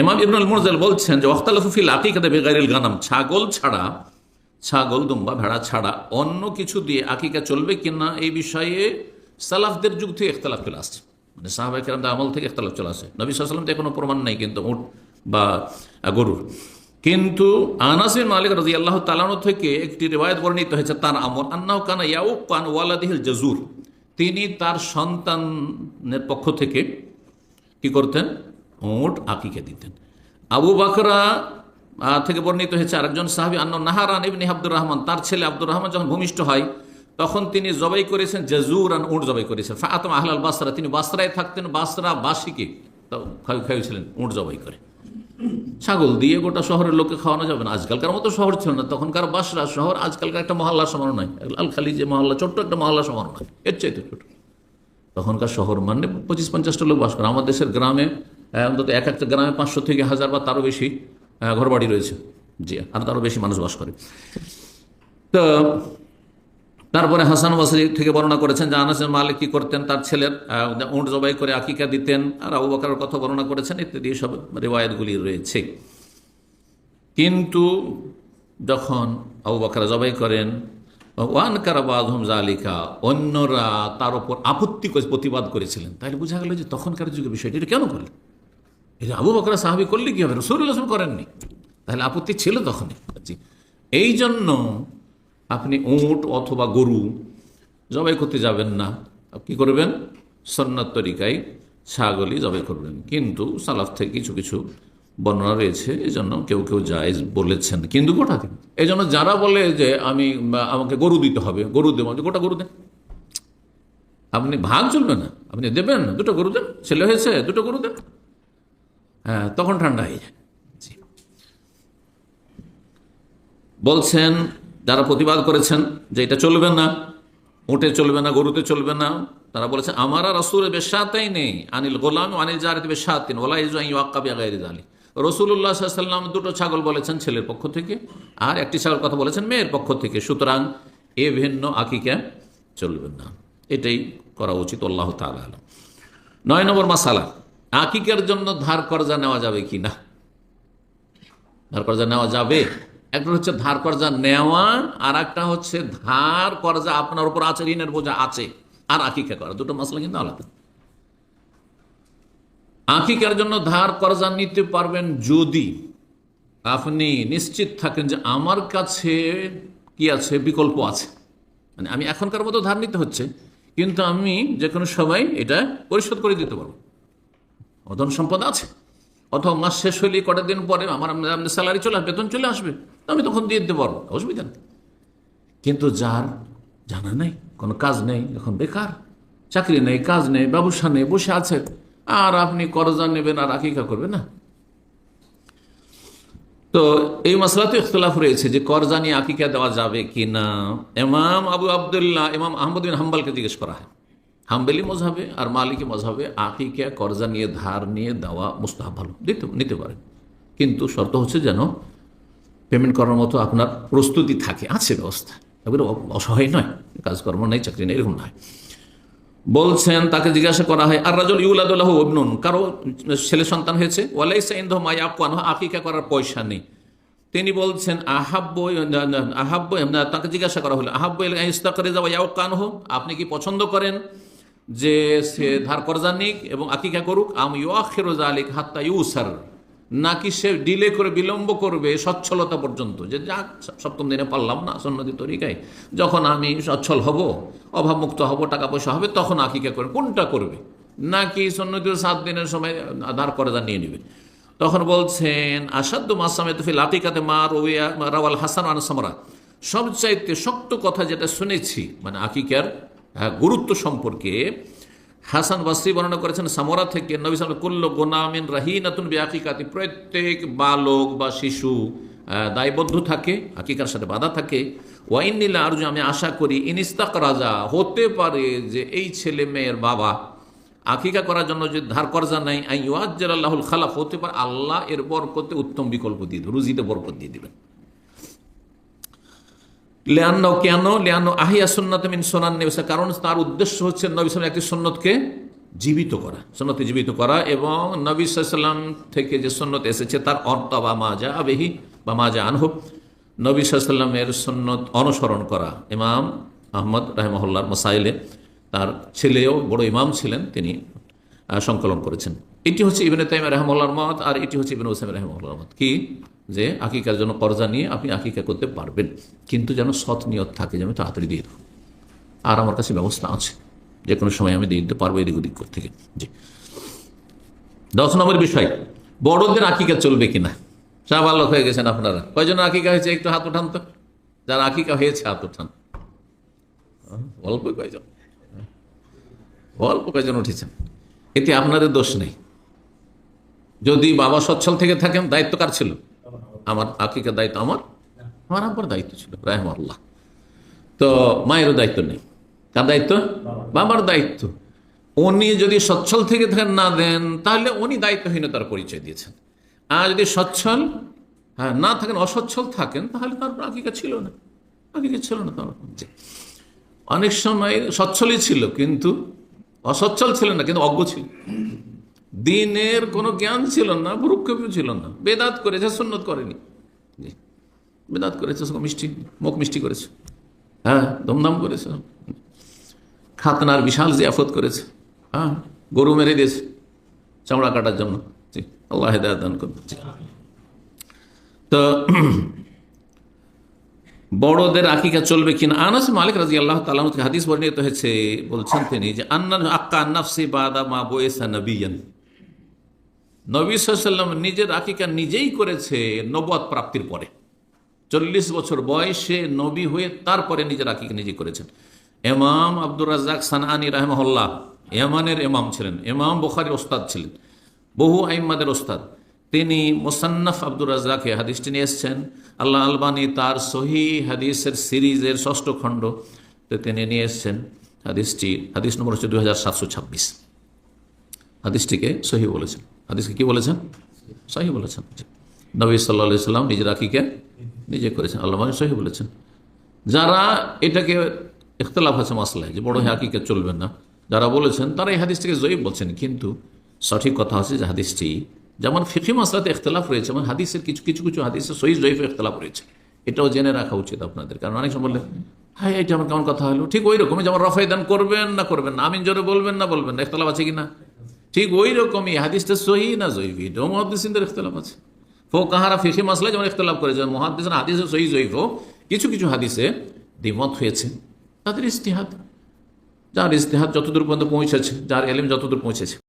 ইমাম ইবনুল মুরজাল বলছেন যে ওখতালফিল আকিকাতে বেগাইল গানাম। ছাগল ছাড়া, ছাগল, দুম্বা, ভেড়া ছাড়া অন্য কিছু দিয়ে আকিকা চলবে কিনা এই বিষয়ে সালাফদের যুগ থেকে ইখতলাফ চলে আসছে। মানে সাহাবাই কেরামদের আমল থেকে ইখতলাফ চলে আসে। নবী সাল্লাম তো কোনো প্রমাণ নেই কিন্তু উট বা গরুর। কিন্তু আনাসিন মালিক রাজি আল্লাহ তালানো থেকে একটি রেওয়ায়ত বর্ণিত হয়েছে, তার আমল আন্নাহ কানা ইয়াউ কান ওয়ালাদিহিল জাজুর। তিনি তার সন্তানের পক্ষ থেকে কি করতেন? উট আকিকে দিতেন। আবু বাকরা থেকে বর্ণিত হয়েছে আরেকজন সাহাবি, আন্ন নাহারান ইবনি আব্দুর রহমান, তার ছেলে আব্দুর রহমান যখন ভূমিষ্ঠ হয়, তখন তিনি জবাই করেছেন জাজুর আন উট জবাই করেছেন। ফাতম আহলাল বাসরা, তিনি বাসরায় থাকতেন, বাসরা বাসিকে খাইছিলেন উট জবাই করে। ছাগল দিয়ে গোটা শহরের লোককে খাওয়ানো যাবে না। আজকালকার মতো শহর ছিল না, তখনকার বাসরা শহর আজকালকার একটা মহল্লা সমান নয়। লালখালি যে মহল্লা, ছোট্ট একটা মহল্লা সমান নয়। এর চাইতে ছোট। তখনকার শহর মানে পঁচিশ পঞ্চাশটা লোক বাস করে। আমাদের দেশের গ্রামে অন্তত এক একটা গ্রামে পাঁচশো থেকে হাজার বা তারও বেশি ঘরবাড়ি রয়েছে। জি, আর তারও বেশি মানুষ বাস করে। তো, তারপরে হাসান বাসরি থেকে বর্ণনা করেছেন যে আনাসের মালিক কি করতেন, তার ছেলের উঁট জবাই করে আকিকা দিতেন, আর আবু বকরের কথা বর্ণনা করেছেন, ইত্যাদি সব রেওয়ায়তগুলি রয়েছে। কিন্তু যখন আবু বকরা জবাই করেন, ওয়ান কারাবাদহম জালিকা অন্যরা তার উপর আপত্তি প্রতিবাদ করেছিলেন। তাহলে বোঝা গেল যে তখনকার যুগের বিষয়টি, এটা কেন করলেন? এটা আবু বকরা সাহাবি করলে কি হবে? রসুল আসল করেননি। তাহলে আপত্তি ছিল তখনই। এই জন্য আপনি উট অথবা গরু জবাই করতে যাবেন না। কি করবেন? সন্ন্যত তরিকায় ছাগলই জবাই করবেন। কিন্তু সালাফ থেকে কিছু কিছু বর্ণনা রয়েছে, এই জন্য কেউ কেউ জায়েজ বলেছেন। কিন্তু গোটা দিন। এই জন্য যারা বলে যে আমি আমাকে গরু দিতে হবে, গরু দেবো গোটা গরু দেন। আপনি ভাগ চলবে না। আপনি দেবেন, দুটো গরু দেন, ছেলে হয়েছে, দুটো গরু দেন। তখন ঠান্ডা হয়ে যায়। বলছেন, যারা প্রতিবাদ করেছেন যে এটা চলবে না উঠে চলবে না, গরুতে চলবে না, তারা বলেছে, আমার আর রসুলের বেশাতাই নেই। আনিল গোলাম আনিল জারিত বেশাতিন ওলা ইজাই ওয়াক্কাবি আগাইরি আলী রসুল্লাহ সাল্লাম দুটো ছাগল বলেছেন ছেলের পক্ষ থেকে, আর একটি ছাগল কথা বলেছেন মেয়ের পক্ষ থেকে। সুতরাং এ ভিন্ন আকিকা চলবে না। এটাই করা উচিত, আল্লাহ তালা। নয় নম্বর মাসালা। আকিকের জন্য ধার কর্জা নেওয়া যাবে কি না? ধার কর্জা নেওয়া যাবে? একটা হচ্ছে ধার কর্জা নেওয়া আর একটা হচ্ছে ধার কর্জা আপনার উপর আছে, ঋণের বোঝা আছে, আর আকিকা করা। দুটো মশলা কিন্তু আলাদা। আকিকার জন্য ধার কর্জা নিতে পারবেন যদি আপনি নিশ্চিত থাকেন যে আমার কাছে কি আছে, বিকল্প আছে। মানে আমি এখনকার মতো ধার নিতে হচ্ছে, কিন্তু আমি যে কোনো সময় এটা পরিশোধ করে দিতে পারব। অধন সম্পদ আছে। অথবা মাস শেষ হলে কটা দিন পরে আমার আপনার স্যালারি চলে আসবে বেতন চলে আসবে। আমি তখন দিয়ে দিতে পারব অসুবিধা নেই। কিন্তু যার জানা নেই, কোনো কাজ নেই, এখন বেকার, চাকরি নেই, কাজ নেই, ব্যবসা নেই, বসে আছে, আর আপনি করজা নেবেন আর আকিকা করবেন না। তো এই মশলাতে ইখতলাফ রয়েছে যে করজা নিয়ে আকিকা দেওয়া যাবে কি না এমাম আবু আবদুল্লাহ এমাম আহমদ বিন হাম্বালকে জিজ্ঞেস করা হয়। হাম্বেলি মজাবে আর মালিকি মজাবে আকিকা করজা নিয়ে, ধার নিয়ে দেওয়া মুস্তাহাব ভালো। দিতে, নিতে পারেন। কিন্তু শর্ত হচ্ছে যেন পেমেন্ট করার মতো আপনার প্রস্তুতি থাকে। আছে ব্যবস্থা। এবারে অসহায় নয়। কাজকর্ম নেই, চাকরি নেই, এরকম নয়। বলছেন, তাকে জিজ্ঞাসা করা হয় আর রাজল ইউলাদুল্লাহ অবনুন কারও ছেলে সন্তান হয়েছে। ওয়ালাইসা ইন্ধ মাই আকুয়ান আকিকা করার পয়সা নেই। তিনি বলছেন আহাব্য আহাব্য তাকে জিজ্ঞাসা করা হলো আহাব্য ইস্তাকরে যাওয়া ইয়াও কান হো আপনি কি পছন্দ করেন? যে সে ধার কর্জা নিক এবং আকিকা করুক, আম ইউআখিরুজ আলিক হাত্তা ইউসার। নাকি সে ডিলে করে বিলম্ব করবে সচ্ছলতা পর্যন্ত? যে যাক সপ্তম দিনে পারলাম না সন্ন্যতি তরিকায়। যখন আমি সচ্ছল হব, অভাবমুক্ত হব, টাকা পয়সা হবে, তখন আকিকা করে, কোনটা করবে? নাকি সন্ন্যতি সাত দিনের সময় ধার কর্জা নিয়ে নেবে? তখন বলছেন আসাদ্দ মাসামে তুফিল আকিকাতে মা রবিয়া রাওয়াল হাসান আনসামরা সবচাইতে শক্ত কথা যেটা শুনেছি মানে আকিকার গুরুত্ব সম্পর্কে হাসান বাসরি বর্ণনা করেছেন, সামরা থেকে নবী সাল কুল্ল গোনামিন রাহিনাতুন বিআকিকাতি প্রত্যেক বালক বা শিশু দায়বদ্ধ থাকে আকিকার সাথে বাধা থাকে। ওয়াইন নীলা আরজু, আমি আশা করি ইনিস্তাক রাজা হতে পারে যে এই ছেলে মেয়ের বাবা আকিকা করার জন্য যে ধার কর্জা নাই আই ওয়াজ্জাল আল্লাহুল খালাফ, হতে পারে আল্লাহ এর বরকতে উত্তম বিকল্প দিয়ে দেবে, রুজিতে বরকত দিয়ে দিবেন। লেয়ান্ন কেন লেয়ান্ন আহিয়া সুন্নাত মিন সোনান নেবেসা কারণ তার উদ্দেশ্য হচ্ছে নবী সালাম একটি সন্ন্যতকে জীবিত করা সন্ন্যতে জীবিত করা এবং নবী সাল্লাম থেকে যে সন্ন্যত এসেছে তার অর্থ বা মাজা আবেহি বা মাজা আনহব নবী সাল্লামের সন্ন্যত অনুসরণ করা ইমাম আহমদ রাহমহল্লার মসাইলে, তার ছেলেও বড় ইমাম ছিলেন তিনি সংকলন করেছেন। এটি হচ্ছে ইবেন তাইম রহমল্লার মত আর এটি হচ্ছে ইবেন ওসাইম রহমল্লার মত। কি? যে আকিকার জন্য কর্জা নিয়ে আপনি আকিকা করতে পারবেন। কিন্তু যেন সৎ নিয়ত থাকে যে আমি তাড়াতাড়ি দিয়ে দেবো আর আমার কাছে ব্যবস্থা আছে। যে কোনো সময় আমি দিয়ে দিতে পারব এদিক ওদিক থেকে জি। দশ নম্বর বিষয়, বড়দের আকিকা চলবে কিনা? সব আলোক হয়ে গেছেন আপনারা। কয়জন আকিকা হয়েছে? একটু হাত উঠান তো। যারা আকিকা হয়েছে, হাত উঠান। অল্প কয়জন? অল্প কয়জন উঠেছেন। এতে আপনাদের দোষ নেই। যদি বাবা সচ্ছল থেকে থাকেন, দায়িত্ব কার ছিল? আমার আকিকার দায়িত্ব আমার? আমার আব্বার দায়িত্ব ছিল রাহম আল্লাহ তো মায়েরও দায়িত্ব নেই। কার দায়িত্ব? বাবার। দায়িত্ব। উনি যদি সচ্ছল থেকে থাকেন না দেন তাহলে উনি দায়িত্বহীনতার পরিচয় দিয়েছেন। আর যদি সচ্ছল হ্যাঁ না থাকেন অসচ্ছল থাকেন তাহলে তার আকিকা ছিল না। আকিকা ছিল না তার। অনেক সময় সচ্ছলই ছিল কিন্তু অসচ্ছল ছিল না কিন্তু অজ্ঞ ছিল দিনের কোনো জ্ঞান ছিল না, ভুরুক্ষেপও ছিল না। বেদাত করেছে, সুন্নত করেনি। বেদাত করেছে মিষ্টি, মুখ মিষ্টি করেছে। হ্যাঁ দমদম করেছে। খাতনার বিশাল জিয়াফত করেছে। হ্যাঁ গরু মেরে দিয়েছে, চামড়া কাটার জন্য। জি, আল্লাহ হেদায়ত দান। তো, বড়দের আকিকা চলবে কিনা? আনাস মালিক রাজি আল্লাহ থেকে হাদিস বর্ণিত হয়েছে, বলছেন তিনি যে, আন্না আক্কা নাফসি বাদা মা বয়েসা নবিয়ান। নবী সাল্লাম নিজের আকিকা নিজেই করেছে নবদ প্রাপ্তির পরে। চল্লিশ বছর বয়সে নবী হয়ে তারপরে নিজের আকিকা নিজে করেছেন। এমাম আব্দুর রাজাক সানআনি রাহমহল্লা এমানের এমাম ছিলেন এমাম বোখারির ওস্তাদ ছিলেন, বহু আইম্মাদের ওস্তাদ। তিনি মোসান্নফ আব্দুর রাজাকে হাদিসটি নিয়ে এসছেন, আল্লাহ আলবানি তার সহি হাদিসের সিরিজের ষষ্ঠ খণ্ড তিনি নিয়ে এসছেন হাদিসটি, হাদিস নম্বর হচ্ছে দুই হাজার সাতশো ছাব্বিশ। হাদিসটিকে সহি বলেছেন। হাদিসকে কি বলেছেন? সহি বলেছেন। নবী সাল্লা সাল্লাম নিজের আকিকে নিজে করেছেন। আল্লাহ সহি বলেছেন। যারা এটাকে ইখতলাফ আছে মাসলায়, যে বড় হাকিকে চলবেন না, যারা বলেছেন, তারা এই হাদিসটিকে জয়ীব বলছেন। কিন্তু সঠিক কথা হচ্ছে যে হাদিসটি, যেমন ফিকি মাসলাতে ইখতলাফ রয়েছে যেমন হাদিসের কিছু কিছু কিছু হাদিসের সহি, জয়ীফ ইখতলাফ রয়েছে। এটাও জেনে রাখা উচিত আপনাদের। কারণ অনেক সময় বললেন হ্যাঁ এটা আমার কেমন কথা হলো? ঠিক ওই রকমই যেমন রফাই দান করবেন না করবেন না, আমিন জোরে বলবেন না বলবেন না, ইখতলাফ আছে কি না ঠিক ওই রকমই হাদিসটা সহি না জয়ীফ? এটাও মহাদিসিনদের ইখতলাফ আছে। ফো কাহারা ফিখি মাসলায় যেমন ইখতলাফ করেছে মহাদিস হাদিসে সহি জৈফ কিছু কিছু হাদিসে দ্বিমত হয়েছে। তাদের ইস্তিহাদ যার ইস্তেহাদ যতদূর পর্যন্ত পৌঁছেছে, যার এলিম যতদূর পৌঁছেছে।